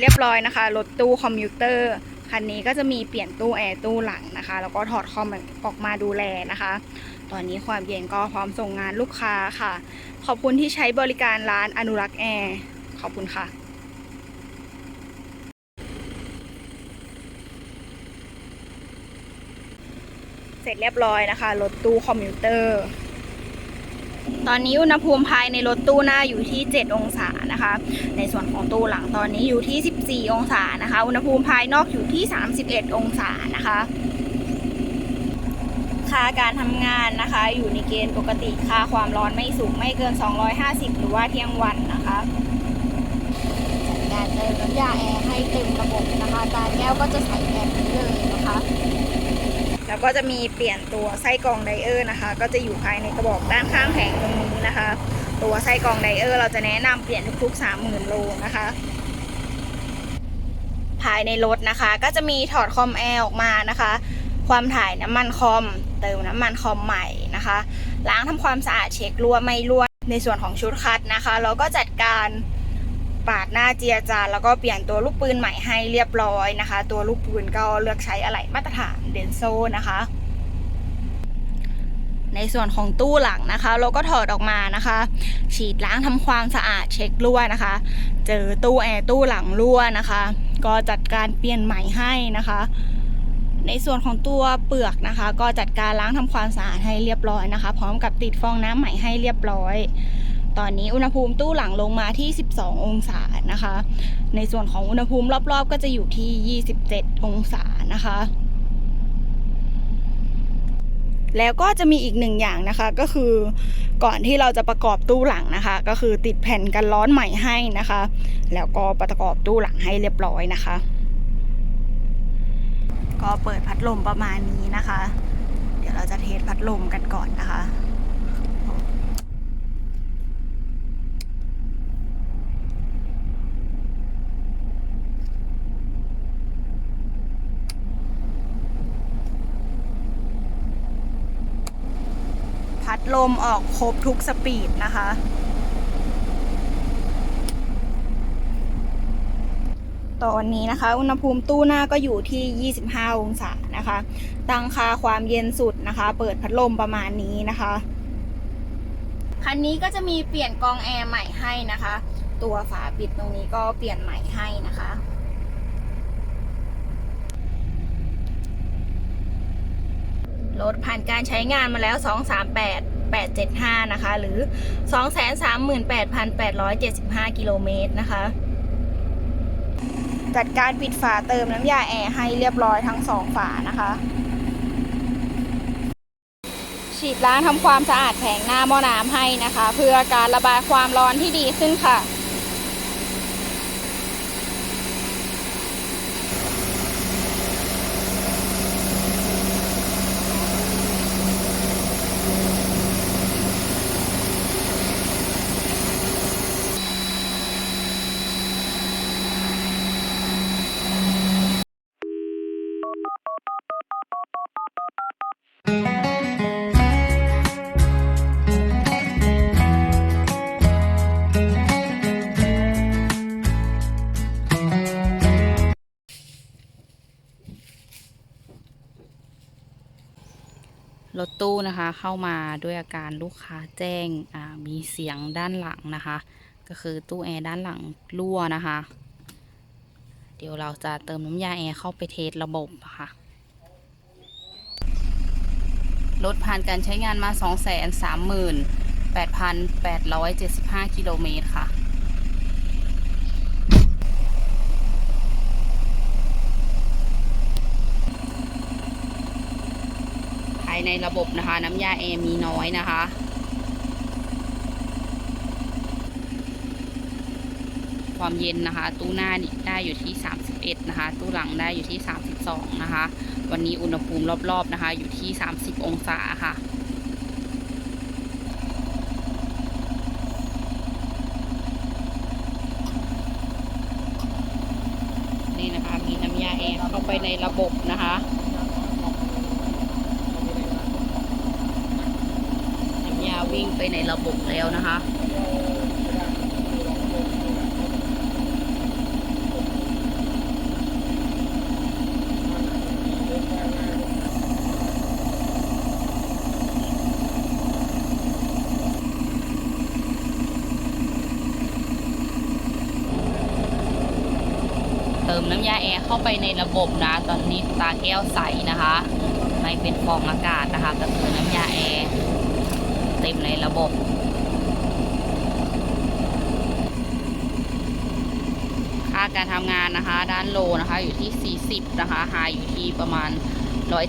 เรียบร้อยนะคะ รถตู้คอมพิวเตอร์คันนี้ก็จะมีเปลี่ยนตู้แอร์ตู้หลังนะคะ แล้วก็ถอดคอมออกมาดูแลนะคะ ตอนนี้ความเย็นก็พร้อมส่งงานลูกค้าค่ะ ขอบคุณที่ใช้บริการร้านอนุรักษ์แอร์ขอบคุณค่ะเสร็จเรียบร้อยนะคะ รถตู้คอมพิวเตอร์ ตอนนี้อุณหภูมิภายในรถตู้หน้าอยู่ที่ 7 องศานะคะ ในส่วนของตู้หลังตอนนี้อยู่ที่ 14 องศานะคะ อุณหภูมิภายนอกอยู่ที่ 31 องศานะคะค่าการทำงานนะคะ อยู่ในเกณฑ์ปกติค่าความร้อนไม่สูงไม่เกิน 250 หรือว่าเที่ยงวันนะคะจัดการเติมน้ำยาแอร์ให้เต็มระบบนะคะตาแก้วก็จะใส่แอร์เลยนะคะ แล้วก็จะมีเปลี่ยนตัวไส้กรองไดเออร์นะคะ ก็จะอยู่ภายในกระบอกด้านข้างแผงตรงนี้นะคะ ตัวไส้กรองไดเออร์เราจะแนะนำเปลี่ยนทุกๆ30,000โลนะคะ ภายในรถนะคะ ก็จะมีถอดคอมแอร์ออกมานะคะ ความถ่ายน้ำมันคอม เติมน้ำมันคอมใหม่นะคะ ล้างทำความสะอาดเช็ครั่วไม่รั่วในส่วนของชุดคัดนะคะ เราก็จัดการ ปาดหน้าเจียจานแล้วก็เปลี่ยนตัวลูกปืนใหม่ให้เรียบร้อยนะคะ ตัวลูกปืนก็เลือกใช้อะไหล่มาตรฐานเดนโซนะคะ ในส่วนของตู้หลังนะคะ เราก็ถอดออกมานะคะ ฉีดล้างทำความสะอาดเช็ครั่วนะคะ เจอตู้แอร์ตู้หลังรั่วนะคะ ก็จัดการเปลี่ยนใหม่ให้นะคะในส่วนของตัวเปลือกนะคะ ก็จัดการล้างทำความสะอาดให้เรียบร้อยนะคะ พร้อมกับติดฟองน้ำใหม่ให้เรียบร้อย ตอนนี้อุณหภูมิตู้หลังลงมาที่ 12 องศานะคะ ในส่วนของอุณหภูมิรอบๆ ก็จะอยู่ที่ 27 องศานะคะ แล้วก็จะมีอีกหนึ่งอย่างนะคะก็คือก่อนที่เราจะประกอบตู้หลังนะคะ ก็คือติดแผ่นกันร้อนใหม่ให้นะคะ แล้วก็ประกอบตู้หลังให้เรียบร้อยนะคะ ก็เปิดพัดลมประมาณนี้นะคะ เดี๋ยวเราจะเทสพัดลมกันก่อนนะคะ ลมออกครบทุกสปีดนะคะ ตอนนี้นะคะ อุณหภูมิตู้หน้าก็อยู่ที่ 25 องศานะคะ ตั้งค่าความเย็นสุดนะคะ เปิดพัดลมประมาณนี้นะคะ คันนี้ก็จะมีเปลี่ยนกองแอร์ใหม่ให้นะคะ ตัวฝาปิดตรงนี้ก็เปลี่ยนใหม่ให้นะคะรถผ่านการใช้งานมาแล้ว 238 875 นะคะ หรือ 238,875 กิโลเมตรนะคะ จัดการปิดฝาเติมน้ำยาแอร์ให้เรียบร้อยทั้งสองฝานะคะ ฉีดล้างทำความสะอาดแผงหน้าหม้อน้ำให้นะคะ เพื่อการระบายความร้อนที่ดีขึ้นค่ะ ตู้นะคะ เข้ามาด้วยอาการลูกค้าแจ้งมีเสียงด้านหลังนะคะ ก็คือตู้แอร์ด้านหลังรั่วนะคะ เดี๋ยวเราจะเติมน้ำยาแอร์เข้าไปเทสระบบค่ะรถผ่านการใช้งานมา 238,875 กิโลเมตรค่ะ ภาย ในระบบนะคะ น้ำยาแอร์มีน้อยนะคะความเย็นนะคะ ตู้หน้าได้อยู่ที่ 31 นะคะ ตู้หลังได้อยู่ที่ 32 นะคะ วันนี้อุณหภูมิรอบๆนะคะ อยู่ที่ 30 องศาค่ะ นี่นะคะ มีน้ำยาแอร์เข้าไปในระบบนะคะ วิ่งไปในระบบแล้วนะคะ เติมน้ำยาแอร์เข้าไปในระบบนะ ตอนนี้ตาแก้วใสนะคะ ไม่เป็นฟองอากาศนะคะก็คือน้ำยา ต็มในระบบค่าการทำงานนะคะ ด้านโลนะคะอยู่ที่ 40 นะคะหายอยู่ที่ประมาณ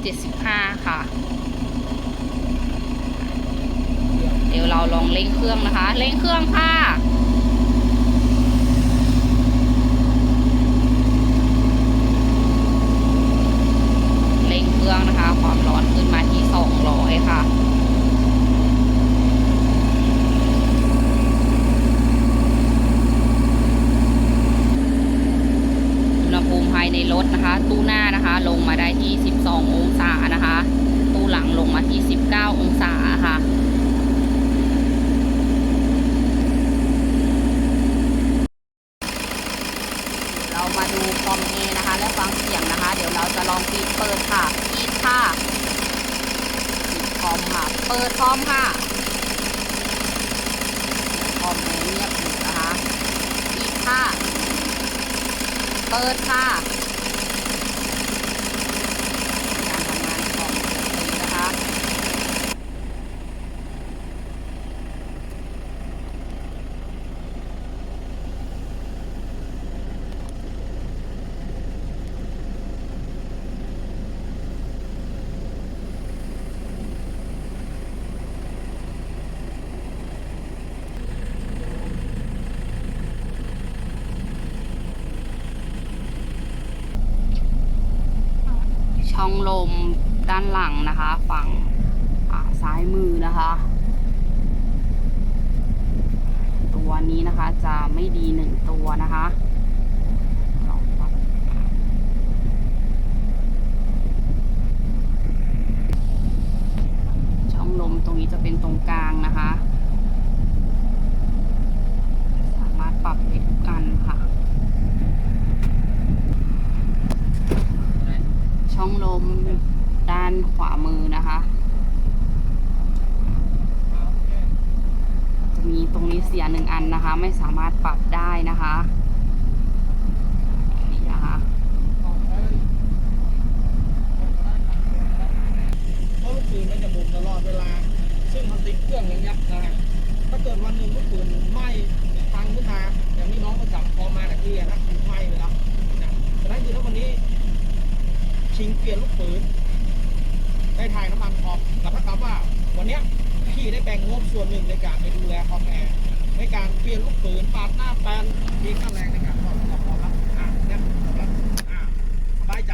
175 ค่ะ เดี๋ยวเราลองเร่งเครื่องนะคะ เร่งเครื่องค่ะ เร่งเครื่องนะคะ ความร้อนขึ้นมาที่ 200 ค่ะ อุณหภูมิภายในรถนะคะ ตู้หน้านะคะ ลงมาได้ที่ 12 องศานะคะ ตู้หลังลงมาที่ 19 องศาค่ะ เรามาดูคอมเอนะคะ และฟังเสียงนะคะ เดี๋ยวเราจะลองปิดเปิดค่ะปิดค่ะปิดคอมค่ะ เปิดคอมค่ะคอมเอเงียบอยู่นะคะปิดค่ะ เปิดค่ะ การทำงานของปกตินะคะ ช่องลมด้านหลังนะคะ ฝั่งซ้ายมือนะคะ ตัวนี้นะคะจะไม่ดีหนึ่งตัวนะคะช่องลมตรงนี้จะเป็นตรงกลางนะคะ สามารถปรับได้ทุกอันค่ะ ช่องลมด้านขวามือนะคะ จะมีตรงนี้ เสียหนึ่งอันนะคะ ไม่สามารถปรับได้นะคะนี่นะคะเพราะลูกปืนมันจะหมุนตลอดเวลา ซึ่งมันติดเครื่องอย่างเงี้ยนะฮะถ้าเกิดวันหนึ่งลูกปืนไหม้พังขึ้นมาอย่างนี้น้องก็จับคอมาตะกี้อะนะคือไหม้ไปแล้วนะฉะนั้นคือถ้าวันนี้ชิงเปลี่ยนลูกปืนได้ถ่ายน้ำมันออกกับถ้ากับว่าวันนี้พี่ได้แบ่งงบส่วนหนึ่งในการไปดูแลคอมแอร์ ในการเปลี่ยนลูกปืนปาดหน้าแปลนมีค่าแรงในการถอดถอดถอดแล้วอ่าเนี่ยจบอ่าสบายใจ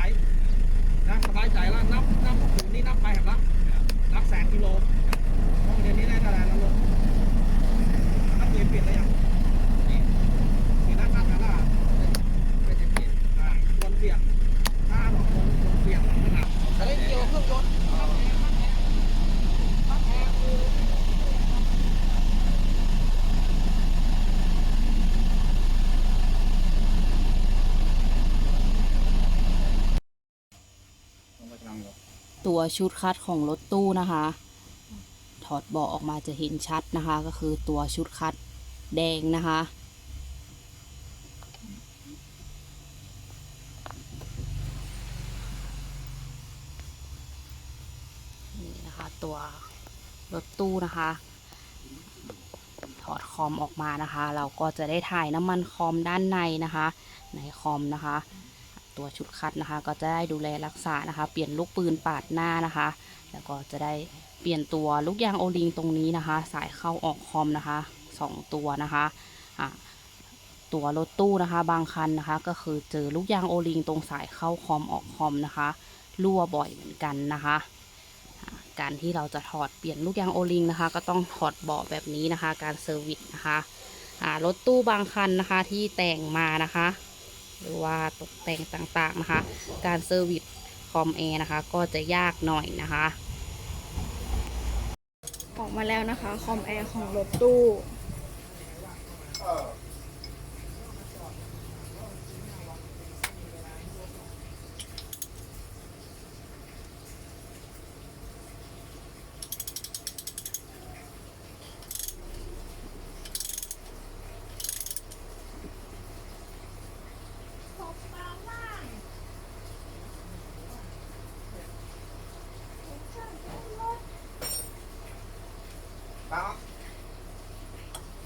นะสบายใจแล้วนับนับลูกปืนนี่นับไปเห็นละนับแสนกิโลห้องเรียนนี้ได้เท่าไหร่แล้วลูกนับเปลี่ยนเปลี่ยนแล้วยังนี่เปลี่ยนหน้าข้างกันละไม่จะเปลี่ยนอ่าคนเปลี่ยนถ้าบอกคนคนเปลี่ยนนะครับแต่ได้เกี่ยวกับเครื่องยนต์นับแอร์คือ ตัวชุดคัดของรถตู้นะคะ ถอดเบาะออกมาจะเห็นชัดนะคะ ก็คือตัวชุดคัดแดงนะคะ นี่นะคะตัวรถตู้นะคะ ถอดคอมออกมานะคะ เราก็จะได้ถ่ายน้ำมันคอมด้านในนะคะ ในคอมนะคะ ตัวชุดคัดนะคะ ก็จะได้ดูแลรักษานะคะ เปลี่ยนลูกปืนปาดหน้านะคะ แล้วก็จะได้เปลี่ยนตัวลูกยางโอลิงตรงนี้นะคะ สายเข้าออกคอมนะคะสองตัวนะคะอะตัวรถตู้นะคะ บางคันนะคะ ก็คือเจอลูกยางโอลิงตรงสายเข้าคอมออกคอมนะคะรั่วบ่อยเหมือนกันนะคะการที่เราจะถอดเปลี่ยนลูกยางโอลิงนะคะ ก็ต้องถอดเบาะแบบนี้นะคะ การเซอร์วิสนะคะรถตู้บางคันนะคะที่แต่งมานะคะ หรือว่าตกแต่งต่างๆนะคะ การเซอร์วิสคอมแอร์นะคะ ก็จะยากหน่อยนะคะ ออกมาแล้วนะคะ คอมแอร์ของรถตู้ ครับ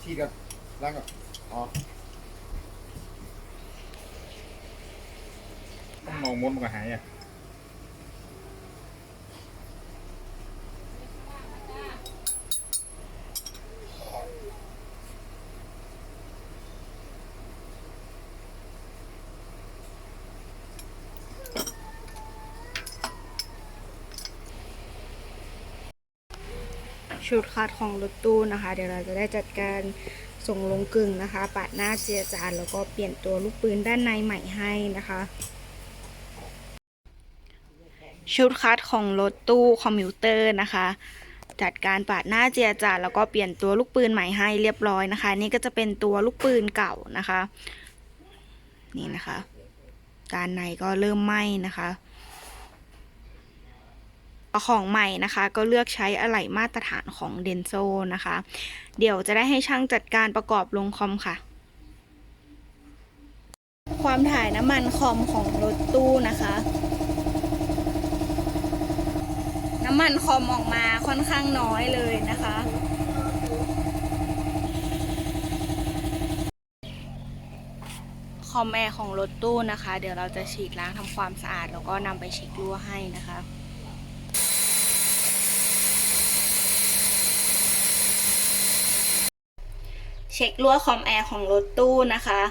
ฉีดกับล้างกับอ๋อต้องมองมดมันก็หายอะ ชุดคัดของรถตู้นะคะ เดี๋ยวเราจะได้จัดการส่งลงกึ่งนะคะ ปาดหน้าเจียจานแล้วก็เปลี่ยนตัวลูกปืนด้านในใหม่ให้นะคะชุดคัดของรถตู้คอมพิวเตอร์นะคะ จัดการปาดหน้าเจียจานแล้วก็เปลี่ยนตัวลูกปืนใหม่ให้เรียบร้อยนะคะ นี่ก็จะเป็นตัวลูกปืนเก่านะคะ นี่นะคะด้านในก็เริ่มไหม้นะคะ ของใหม่นะคะ ก็เลือกใช้อะไหล่มาตรฐานของเดนโซนะคะ เดี๋ยวจะได้ให้ช่างจัดการประกอบลงคอมค่ะ ความถ่ายน้ำมันคอมของรถตู้นะคะ น้ำมันคอมออกมาค่อนข้างน้อยเลยนะคะคอมแอร์ของรถตู้นะคะ เดี๋ยวเราจะฉีดล้างทำความสะอาด แล้วก็นำไปเช็ครั่วให้นะคะ ช็ครั่วคอมแอร์ของรถตู้นะคะ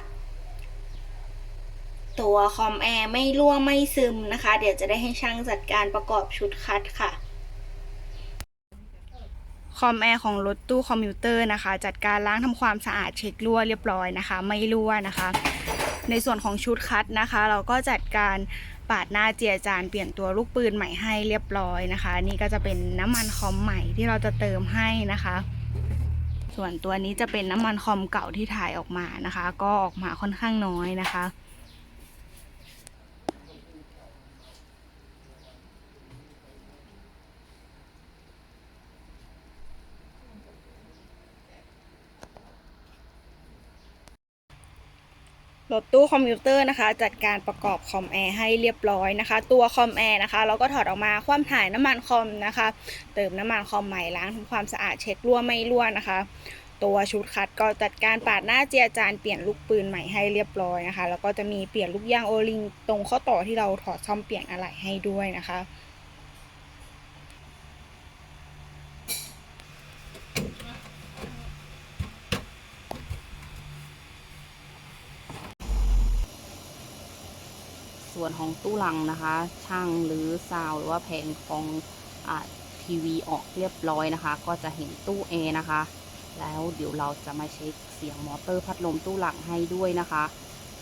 ตัวคอมแอร์ไม่รั่วไม่ซึมนะคะ เดี๋ยวจะได้ให้ช่างจัดการประกอบชุดคัดค่ะคอมแอร์ของรถตู้คอมพิวเตอร์นะคะ จัดการล้างทำความสะอาดเช็ครั่วเรียบร้อยนะคะ ไม่รั่วนะคะ ในส่วนของชุดคัดนะคะ เราก็จัดการปาดหน้าเจียจานเปลี่ยนตัวลูกปืนใหม่ให้เรียบร้อยนะคะ นี่ก็จะเป็นน้ำมันคอมใหม่ที่เราจะเติมให้นะคะ ส่วนตัวนี้จะเป็นน้ำมันคอมเก่าที่ถ่ายออกมานะคะ ก็ออกมาค่อนข้างน้อยนะคะ รถตู้คอมพิวเตอร์นะคะ จัดการประกอบคอมแอร์ให้เรียบร้อยนะคะ ตัวคอมแอร์นะคะ เราก็ถอดออกมาคว่ำถ่ายน้ำมันคอมนะคะ เติมน้ำมันคอมใหม่ล้างทำความสะอาดเช็ครั่วไม่รั่วนะคะ ตัวชุดคัดก็จัดการปาดหน้าเจียจานเปลี่ยนลูกปืนใหม่ให้เรียบร้อยนะคะ แล้วก็จะมีเปลี่ยนลูกยางโอลิงตรงข้อต่อที่เราถอดซ่อมเปลี่ยนอะไหล่ให้ด้วยนะคะ วนของตู้หลังนะคะ ช่างหรือซาวหรือว่าแผงของอทีวีออกเรียบร้อยนะคะ ก็จะเห็นตู้แอร์นะคะ แล้วเดี๋ยวเราจะมาเช็คเสียงมอเตอร์พัดลมตู้หลังให้ด้วยนะคะ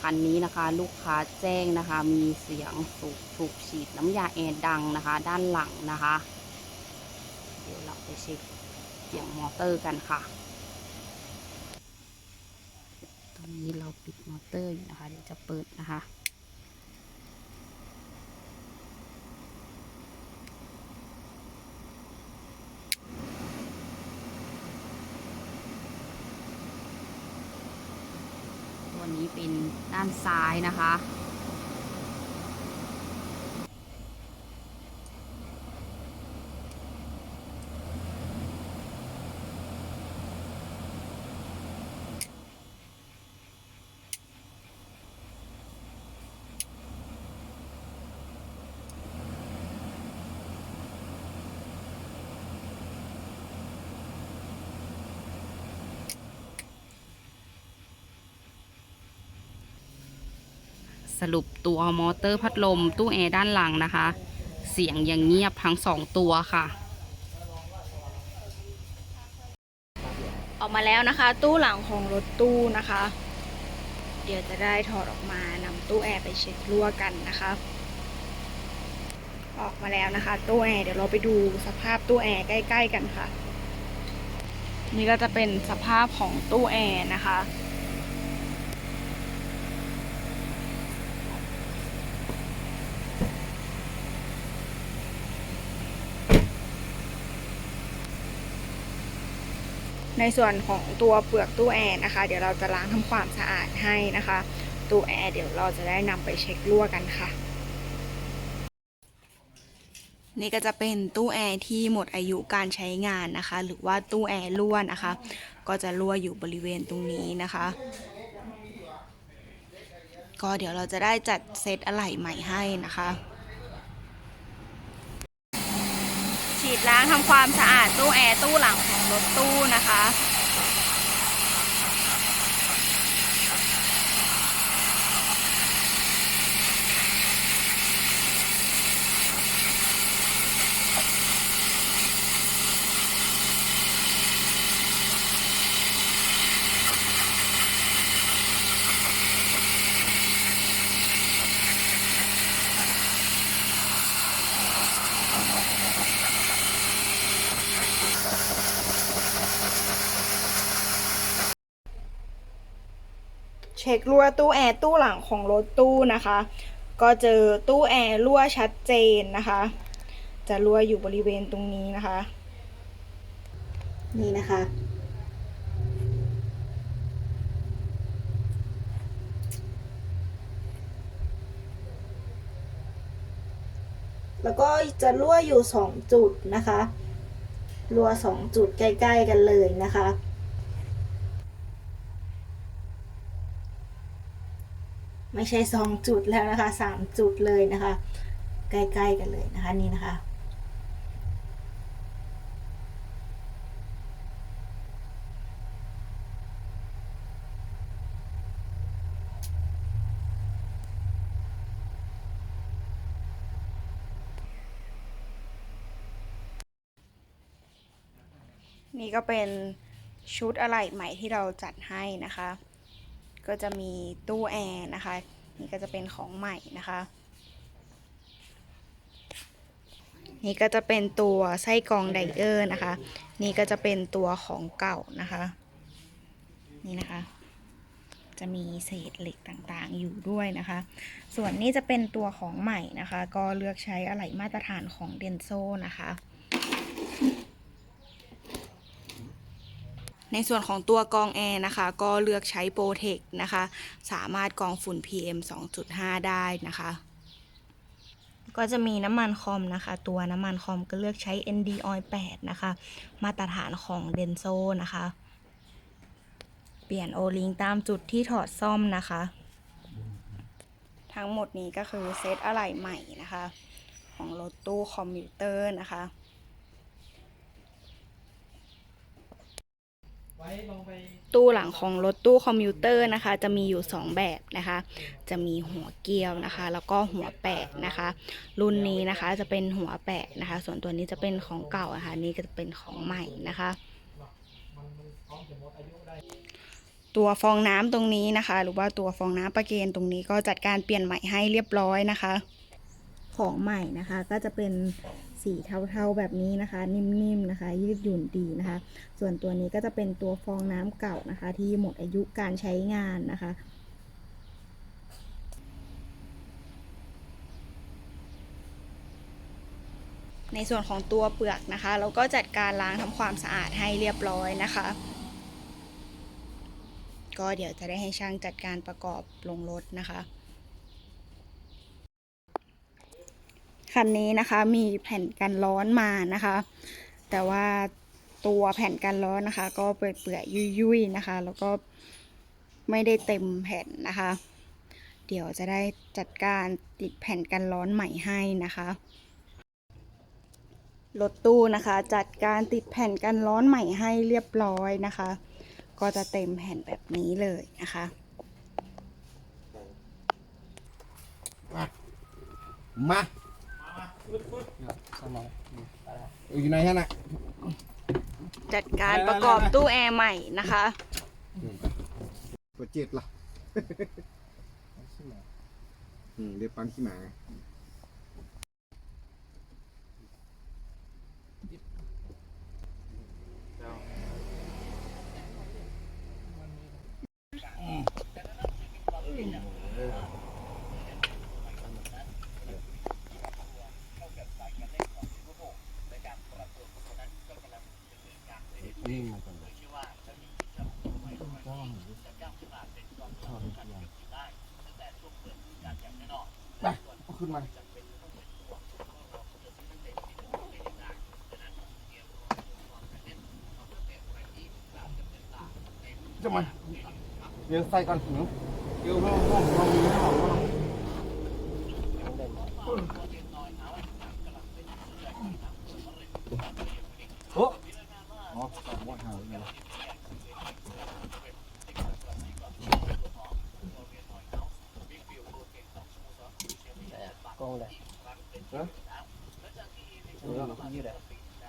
คันนี้นะคะลูกค้าแจ้งนะคะ มีเสียงสูบถูกฉีดน้ำยาแอร์ดังนะคะ ด้านหลังนะคะ เดี๋ยวเราไปเช็คเสียงมอเตอร์กันค่ะตอนนี้เราปิดมอเตอร์อยู่นะคะ เดี๋ยวจะเปิดนะคะ ตัวนี้เป็นด้าน ซ้ายนะคะ สรุปตัวมอเตอร์พัดลมตู้แอร์ด้านหลังนะคะ เสียงยังเงียบทั้งสองตัวค่ะ ออกมาแล้วนะคะ ตู้หลังของรถตู้นะคะ เดี๋ยวจะได้ถอดออกมานำตู้แอร์ไปเช็ครั่วกันนะคะ ออกมาแล้วนะคะ ตู้แอร์เดี๋ยวเราไปดูสภาพตู้แอร์ใกล้ ๆ กันค่ะ นี่ก็จะเป็นสภาพของตู้แอร์นะคะ ในส่วนของตัวเปลือกตู้แอร์นะคะ เดี๋ยวเราจะล้างทำความสะอาดให้นะคะ ตู้แอร์เดี๋ยวเราจะได้นำไปเช็ครั่วกันค่ะ นี่ก็จะเป็นตู้แอร์ที่หมดอายุการใช้งานนะคะ หรือว่าตู้แอร์รั่วนะคะ ก็จะรั่วอยู่บริเวณตรงนี้นะคะ ก็เดี๋ยวเราจะได้จัดเซตอะไหล่ใหม่ให้นะคะ ฉีดล้างทำความสะอาดตู้แอร์ตู้หลังของรถตู้นะคะ ช็ครั่วตู้แอร์ตู้หลังของรถตู้นะคะ ก็เจอตู้แอร์รั่วชัดเจนนะคะ จะรั่วอยู่บริเวณตรงนี้นะคะ นี่นะคะแล้วก็จะรั่วอยู่สองจุดนะคะ รั่วสองจุดใกล้ ๆ กันเลยนะคะ ไม่ใช่สองจุดแล้วนะคะสามจุดเลยนะคะ ใกล้ๆกันเลยนะคะนี่นะคะนี่ก็เป็นชุดอะไหล่ใหม่ที่เราจัดให้นะคะ ก็จะมีตู้แอร์นะคะ นี่ก็จะเป็นของใหม่นะคะ นี่ก็จะเป็นตัวไส้กรองไดเออร์นะคะ นี่ก็จะเป็นตัวของเก่านะคะ นี่นะคะ จะมีเศษเหล็กต่างๆอยู่ด้วยนะคะ ส่วนนี้จะเป็นตัวของใหม่นะคะ ก็เลือกใช้อะไหล่มาตรฐานของเดนโซนะคะ ในส่วนของตัวกองแอร์นะคะ ก็เลือกใช้โปรเทคนะคะ สามารถกองฝุ่น PM 2.5 ได้นะคะ ก็จะมีน้ำมันคอมนะคะ ตัวน้ำมันคอมก็เลือกใช้ ND Oil 8 นะคะ มาตรฐานของ Denso นะคะ เปลี่ยนโอลิงตามจุดที่ถอดซ่อมนะคะ ทั้งหมดนี้ก็คือเซตอะไหล่ใหม่นะคะ ของรถตู้คอมพิวเตอร์นะคะ ไว้ลองไป ตู้หลังของรถตู้คอมพิวเตอร์นะคะ จะมีอยู่ 2 แบบนะคะ จะมีหัวเกลียวนะคะ แล้วก็หัวแปะนะคะ รุ่นนี้นะคะจะเป็นหัวแปะนะคะ ส่วนตัวนี้จะเป็นของเก่านะคะนี่ก็จะเป็นของใหม่นะคะ ตัวฟองน้ำตรงนี้นะคะ หรือว่าตัวฟองน้ำประเกนตรงนี้ก็จัดการเปลี่ยนใหม่ให้เรียบร้อยนะคะ ของใหม่นะคะก็จะเป็น สีเทาๆแบบนี้นะคะ นิ่มๆนะคะ ยืดหยุ่นดีนะคะ ส่วนตัวนี้ก็จะเป็นตัวฟองน้ำเก่านะคะ ที่หมดอายุการใช้งานนะคะในส่วนของตัวเปลือกนะคะ เราก็จัดการล้างทำความสะอาดให้เรียบร้อยนะคะ ก็เดี๋ยวจะได้ให้ช่างจัดการประกอบลงรถนะคะ คันนี้นะคะ มีแผ่นกันร้อนมานะคะ แต่ว่าตัวแผ่นกันร้อนนะคะ ก็เปื่อยๆยุ่ยๆนะคะ แล้วก็ไม่ได้เต็มแผ่นนะคะ เดี๋ยวจะได้จัดการติดแผ่นกันร้อนใหม่ให้นะคะรถตู้นะคะ จัดการติดแผ่นกันร้อนใหม่ให้เรียบร้อยนะคะ ก็จะเต็มแผ่นแบบนี้เลยนะคะมา อยู่ไหนฮะน่ะจัดการประกอบตู้แอร์ใหม่นะคะกดเจ็ดล่ะอืมเรียกปังขี้หมา ขึ้นมา จะมาเดี๋ยวใส่กันหนูเดี๋ยวห้องห้องห้นี้